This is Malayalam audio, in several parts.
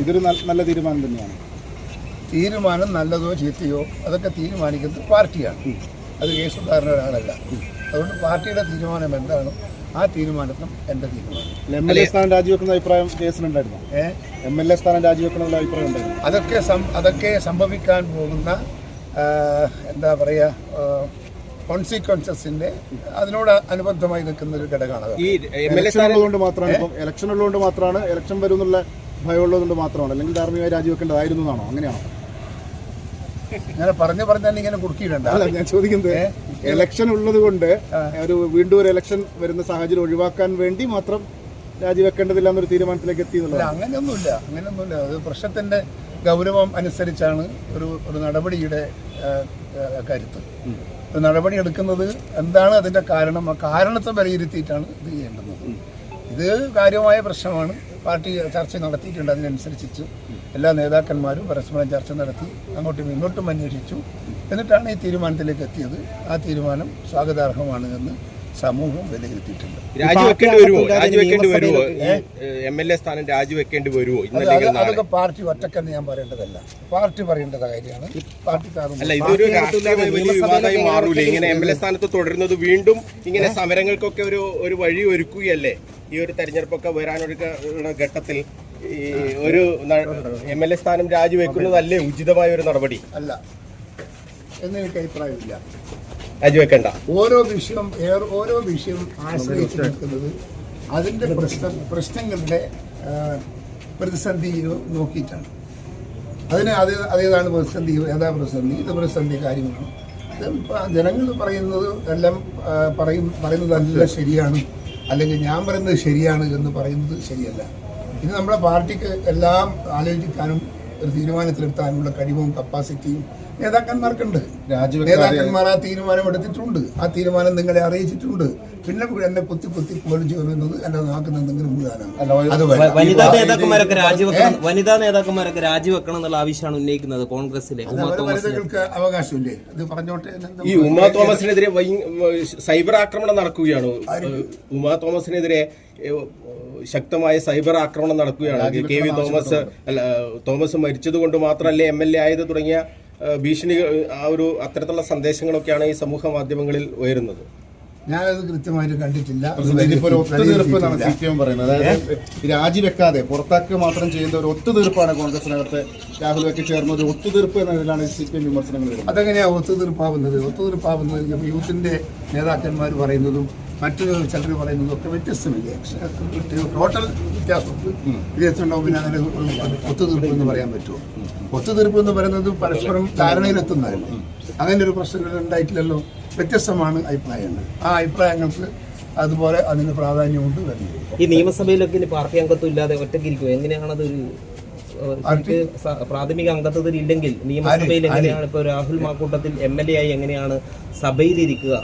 ഇതൊരു നല്ല- തീരുമാനം തന്നെയാണ്. തീരുമാനം നല്ലതോ ചീത്തയോ അതൊക്കെ തീരുമാനിക്കുന്നത് പാർട്ടിയാണ്. അത് കെ സുധാകരൻ ഒരാളല്ല. അതുകൊണ്ട് പാർട്ടിയുടെ തീരുമാനം എന്താണ് ആ തീരുമാനത്തിനും എന്റെ തീരുമാനം. എം എൽ എ സ്ഥാനം രാജിവെക്കുന്ന അഭിപ്രായം കേസിലുണ്ടായിരുന്നു? ഏഹ് എം എൽ എ സ്ഥാനം രാജിവെക്കണമെന്നുള്ള അഭിപ്രായം ഉണ്ടായിരുന്നു? അതൊക്കെ അതൊക്കെ സംഭവിക്കാൻ പോകുന്ന എന്താ പറയുക കോൺസിക്വൻസസിന്റെ അതിനോട് അനുബന്ധമായി നിൽക്കുന്ന ഒരു ഘടകമാണ് ഈ എം എൽ എ സ്ഥാനം ഉള്ളതുകൊണ്ട് മാത്രമാണ് ഇപ്പം ഇലക്ഷൻ ഉള്ളതുകൊണ്ട് മാത്രമാണ് ഇലക്ഷൻ വരും എന്നുള്ള ഭയം ഉള്ളതുകൊണ്ട് മാത്രമാണ്. അല്ലെങ്കിൽ ധാർമ്മികമായി രാജിവെക്കേണ്ടതായിരുന്നു എന്നാണോ? അങ്ങനെയാണോ? ഇങ്ങനെ പറഞ്ഞു പറഞ്ഞാൽ ഇങ്ങനെ കുടുക്കിയിടണ്ട. അല്ല ഞാൻ ചോദിക്കുന്നത് ഇലക്ഷൻ ഉള്ളത് കൊണ്ട് ഒരു വീണ്ടും ഒരു ഇലക്ഷൻ വരുന്ന സാഹചര്യം ഒഴിവാക്കാൻ വേണ്ടി മാത്രം രാജിവെക്കേണ്ടതില്ല എന്നൊരു തീരുമാനത്തിലേക്ക് എത്തി എന്നുള്ളത് അങ്ങനെയൊന്നുമില്ല. അങ്ങനെയൊന്നുമില്ല. അത് പ്രശ്നത്തിന്റെ ഗൗരവം അനുസരിച്ചാണ് ഒരു ഒരു നടപടിയുടെ കരുത്ത്. ഒരു നടപടി എടുക്കുന്നത് എന്താണ് അതിന്റെ കാരണം? ആ കാരണത്തെ വിലയിരുത്തിയിട്ടാണ് ഇത് ചെയ്യേണ്ടത്. ഇത് കാര്യമായ പ്രശ്നമാണ്. പാർട്ടി ചർച്ച നടത്തിയിട്ടുണ്ട്. അതിനനുസരിച്ച് എല്ലാ നേതാക്കന്മാരും പരസ്പരം ചർച്ച നടത്തി അങ്ങോട്ടും ഇങ്ങോട്ടും അന്വേഷിച്ചു. എന്നിട്ടാണ് ഈ തീരുമാനത്തിലേക്ക് എത്തിയത്. ആ തീരുമാനം സ്വാഗതാർഹമാണ് എന്ന് സമൂഹം വിലയിരുത്തിയിട്ടുണ്ട്. രാജിവെക്കേണ്ടി വരുമോ രാജിവെക്കേണ്ടി വരുമോ എം എൽ എ സ്ഥാനം രാജിവെക്കേണ്ടി വരുമോ അതൊക്കെ പാർട്ടി ഒറ്റക്കെന്ന് ഞാൻ പറയേണ്ടതല്ല. പാർട്ടി പറയേണ്ട കാര്യമാണ്. പാർട്ടിക്കാരും അല്ല ഇതൊരു രാഷ്ട്രീയമായി വലിയ വിവാദമായി മാറൂലേ? ഇങ്ങനെ എം എൽ എ സ്ഥാനത്ത് തുടരുന്നത് വീണ്ടും ഇങ്ങനെ സമരങ്ങൾക്കൊക്കെ ഒരു ഒരു വഴി ഒരുക്കുകയല്ലേ ഈ ഒരു തെരഞ്ഞെടുപ്പൊക്കെ വരാനൊരു ഘട്ടത്തിൽ ഈ ഒരു എം എൽ എ സ്ഥാനം രാജിവെക്കുന്നതല്ലേ ഉചിതമായ ഒരു നടപടി? അല്ല. എന്ന് എനിക്ക് അഭിപ്രായമില്ല രാജിവെക്കണ്ട. ഓരോ വിഷയം ഓരോ വിഷയം ആശ്രയിച്ച് നിൽക്കുന്നത് അതിന്റെ പ്രശ്നം പ്രശ്നങ്ങളുടെ പ്രതിസന്ധി നോക്കിയിട്ടാണ്. അതിന് അത് അതേതാണ് പ്രതിസന്ധി ഏതാ പ്രതിസന്ധി? ഇത് പ്രതിസന്ധി കാര്യങ്ങളാണ്. ഇത് ജനങ്ങൾ പറയുന്നത് എല്ലാം പറയും പറയുന്നതല്ല ശരിയാണ്. അല്ലെങ്കിൽ ഞാൻ പറയുന്നത് ശരിയാണ് എന്ന് പറയുന്നത് ശരിയല്ല. ഇത് നമ്മുടെ പാർട്ടിക്ക് എല്ലാം ആലോചിക്കാനും ഒരു തീരുമാനത്തിലെത്താനുള്ള കഴിവും കപ്പാസിറ്റിയും നേതാക്കന്മാർക്കുണ്ട്. നേതാക്കന്മാർ ആ തീരുമാനം എടുത്തിട്ടുണ്ട്. ആ തീരുമാനം നിങ്ങളെ അറിയിച്ചിട്ടുണ്ട്. പിന്നെ എന്നെ കുത്തി കുത്തി പോലും ചെയ്യുന്നത് എന്നെ നാക്കുന്ന എന്തെങ്കിലും വനിതാ നേതാക്കന്മാരൊക്കെ രാജിവെക്കണം വനിതാ നേതാക്കന്മാരൊക്കെ രാജിവെക്കണം എന്നുള്ള ആവശ്യമാണ് ഉന്നയിക്കുന്നത് കോൺഗ്രസിലെ വനിതകൾക്ക് അവകാശമില്ലേ? ഇത് പറഞ്ഞോട്ടെ ഈ ഉമാ തോമസിനെതിരെ സൈബർ ആക്രമണം നടക്കുകയാണ്. ഉമാ തോമസിനെതിരെ ശക്തമായ സൈബർ ആക്രമണം നടക്കുകയാണ്. കെ വി തോമസ് അല്ല തോമസ് മരിച്ചത് കൊണ്ട് മാത്രമല്ലേ എം എൽ എ ആയത് തുടങ്ങിയ ഭീഷണി ആ ഒരു അത്തരത്തിലുള്ള സന്ദേശങ്ങളൊക്കെയാണ് ഈ സമൂഹ മാധ്യമങ്ങളിൽ ഉയരുന്നത്. ഞാനത് കൃത്യമായിട്ട് കണ്ടിട്ടില്ല. അത് ഇതിപ്പോ ഒരു ഒത്തുതീർപ്പ് എന്നാണ് സി വിലയിരുത്തിയിട്ടില്ല. പി എം പറയുന്നത്. അതായത് രാജിവെക്കാതെ പുറത്താക്കുക മാത്രം ചെയ്യുന്ന ഒരു ഒത്തുതീർപ്പാണ് കോൺഗ്രസിനകത്ത് രാഹുൽ വെക്കി ചേർന്ന ഒരു ഒത്തുതീർപ്പ് എന്നതിലാണ് സി പി എം വിമർശനങ്ങൾ അതെങ്ങനെയാണ് അതെങ്ങനെയാ ഒത്തുതീർപ്പാവുന്നത് ഒത്തുതീർപ്പാവുന്നത് യൂത്തിന്റെ നേതാക്കന്മാർ പറയുന്നതും മറ്റു ചിലർ പറയുന്നതൊക്കെ വ്യത്യസ്തമില്ലേ ടോട്ടൽ വ്യത്യാസം. വ്യത്യാസമുണ്ടാവും പിന്നെ ഒരു ഒത്തുതീർപ്പ് എന്ന് പറയാൻ പറ്റുമോ? ഒത്തുതീർപ്പ് എന്ന് പറയുന്നത് പരസ്പരം ധാരണയിലെത്തുന്നതല്ലേ? അങ്ങനെ ഒരു പ്രശ്നങ്ങൾ ഉണ്ടായിട്ടില്ലല്ലോ. വ്യത്യസ്തമാണ് അഭിപ്രായങ്ങൾ. ആ അഭിപ്രായങ്ങൾക്ക് അതുപോലെ അതിന് പ്രാധാന്യമുണ്ട് വരുന്നത്. ഈ നിയമസഭയിലൊക്കെ ഇനി പാർട്ടി അംഗത്വം ഇല്ലാതെ ഒറ്റയ്ക്കിരിക്കും എങ്ങനെയാണ് അതൊരു ഏഹ്, ശരിക്ക് സ- പ്രാഥമിക അംഗത്വത്തിൽ ഇല്ലെങ്കിൽ നിയമസഭയിൽ എങ്ങനെയാണ് ഇപ്പൊ Rahul Mamkootathil M L A ആയി എങ്ങനെയാണ് സഭയിൽ ഇരിക്കുക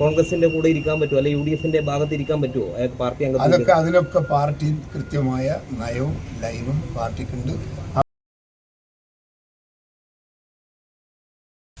കോൺഗ്രസിന്റെ കൂടെ ഇരിക്കാൻ പറ്റുമോ? അല്ലെ യു ഡി എഫിന്റെ ഭാഗത്ത് ഇരിക്കാൻ പറ്റുമോ? പാർട്ടി അംഗം അതൊക്കെ അതിനൊക്കെ പാർട്ടി കൃത്യമായ നയവും ലൈനും പാർട്ടിക്കുണ്ട്.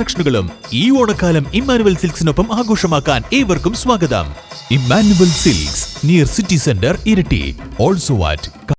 കളക്ഷനുകളും ഈ ഓണക്കാലം ഇമ്മാനുവൽ സിൽക്സിനൊപ്പം ആഘോഷമാക്കാൻ ഏവർക്കും സ്വാഗതം. Emmanuel Silks near city centre ഇരട്ടി. Also at